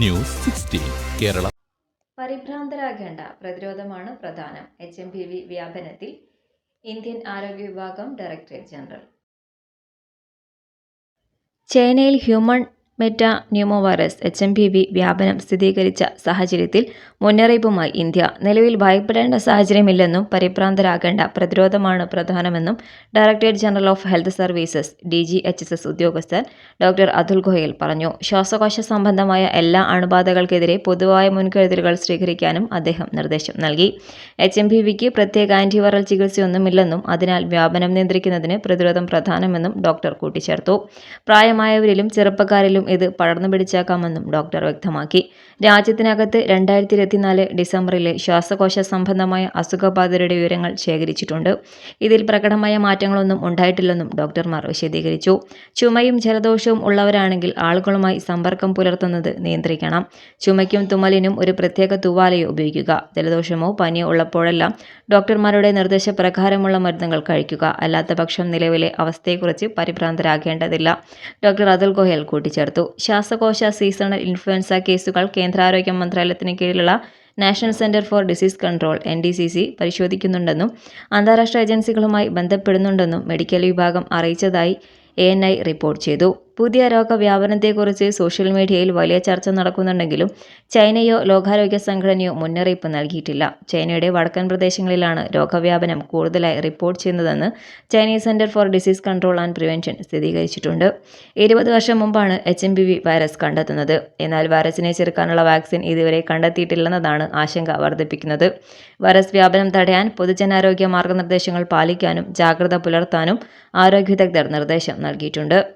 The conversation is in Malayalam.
News sixteen Kerala. പരിഭ്രാന്തരാകേണ്ട പ്രതിരോധമാണ് പ്രധാനം. എച്ച് എം പി വി വ്യാപനത്തിൽ ഇന്ത്യൻ ആരോഗ്യ വിഭാഗം ഡയറക്ടറേറ്റ് ജനറൽ. ചൈനയിൽ human metapneumovirus H M P V വ്യാപനം സ്ഥിരീകരിച്ച സാഹചര്യത്തിൽ മുന്നറിയിപ്പുമായി ഇന്ത്യ. നിലവിൽ ഭയപ്പെടേണ്ട സാഹചര്യമില്ലെന്നും പരിഭ്രാന്തരാകേണ്ട പ്രതിരോധമാണ് പ്രധാനമെന്നും directorate general of health services D G H S S ഉദ്യോഗസ്ഥൻ ഡോക്ടർ അതുൽ ഗോയൽ പറഞ്ഞു. ശ്വാസകോശ സംബന്ധമായ എല്ലാ അണുബാധകൾക്കെതിരെ പൊതുവായ മുൻകരുതലുകൾ സ്വീകരിക്കാനും അദ്ദേഹം നിർദ്ദേശം നൽകി. എച്ച് എം പി വിക്ക് പ്രത്യേക ആന്റിവൈറൽ ചികിത്സയൊന്നുമില്ലെന്നും അതിനാൽ വ്യാപനം നിയന്ത്രിക്കുന്നതിന് പ്രതിരോധം പ്രധാനമെന്നും ഡോക്ടർ കൂട്ടിച്ചേർത്തു. പ്രായമായവരിലും ചെറുപ്പക്കാരിലും ഇത് പടർന്നു പിടിച്ചേക്കാമെന്നും ഡോക്ടർ വ്യക്തമാക്കി. രാജ്യത്തിനകത്ത് രണ്ടായിരത്തി ഇരുപത്തിനാല് ഡിസംബറിലെ ശ്വാസകോശ സംബന്ധമായ അസുഖബാധിതരുടെ വിവരങ്ങൾ ശേഖരിച്ചിട്ടുണ്ട്. ഇതിൽ പ്രകടമായ മാറ്റങ്ങളൊന്നും ഉണ്ടായിട്ടില്ലെന്നും ഡോക്ടർമാർ വിശദീകരിച്ചു. ചുമയും ജലദോഷവും ഉള്ളവരാണെങ്കിൽ ആളുകളുമായി സമ്പർക്കം പുലർത്തുന്നത് നിയന്ത്രിക്കണം. ചുമയ്ക്കും തുമ്മലിനും ഒരു പ്രത്യേക തുവാലയോ ഉപയോഗിക്കുക. ജലദോഷമോ പനിയോ ഉള്ളപ്പോഴെല്ലാം ഡോക്ടർമാരുടെ നിർദ്ദേശപ്രകാരമുള്ള മരുന്നുകൾ കഴിക്കുക. അല്ലാത്ത പക്ഷം നിലവിലെ അവസ്ഥയെക്കുറിച്ച് പരിഭ്രാന്തരാകേണ്ടതില്ല. ഡോക്ടർ അതുൽ ഗോയൽ കൂട്ടിച്ചേർത്തു. ശ്വാസകോശ സീസണൽ ഇൻഫ്ലുവൻസ കേസുകൾ കേന്ദ്ര ആരോഗ്യ മന്ത്രാലയത്തിന് കീഴിലുള്ള national centre for disease control N C D C പരിശോധിക്കുന്നുണ്ടെന്നും അന്താരാഷ്ട്ര ഏജൻസികളുമായി ബന്ധപ്പെടുന്നുണ്ടെന്നും മെഡിക്കൽ വിഭാഗം അറിയിച്ചതായി എ റിപ്പോർട്ട് ചെയ്തു. പുതിയ രോഗവ്യാപനത്തെക്കുറിച്ച് സോഷ്യൽ മീഡിയയിൽ വലിയ ചർച്ച നടക്കുന്നുണ്ടെങ്കിലും ചൈനയോ ലോകാരോഗ്യ സംഘടനയോ മുന്നറിയിപ്പ് നൽകിയിട്ടില്ല. ചൈനയുടെ വടക്കൻ പ്രദേശങ്ങളിലാണ് രോഗവ്യാപനം കൂടുതലായി റിപ്പോർട്ട് ചെയ്യുന്നതെന്ന് Chinese centre for disease control and prevention സ്ഥിരീകരിച്ചിട്ടുണ്ട്. ഇരുപത് വർഷം മുമ്പാണ് എച്ച് എം വി വൈറസ് കണ്ടെത്തുന്നത്. എന്നാൽ വൈറസിനെ ചെറുക്കാനുള്ള വാക്സിൻ ഇതുവരെ കണ്ടെത്തിയിട്ടില്ലെന്നതാണ് ആശങ്ക വർദ്ധിപ്പിക്കുന്നത്. വൈറസ് വ്യാപനം തടയാൻ പൊതുജനാരോഗ്യ മാർഗനിർദ്ദേശങ്ങൾ പാലിക്കാനും ജാഗ്രത പുലർത്താനും ആരോഗ്യ വിദഗ്ധർ നിർദ്ദേശം നൽകിയിട്ടുണ്ട്.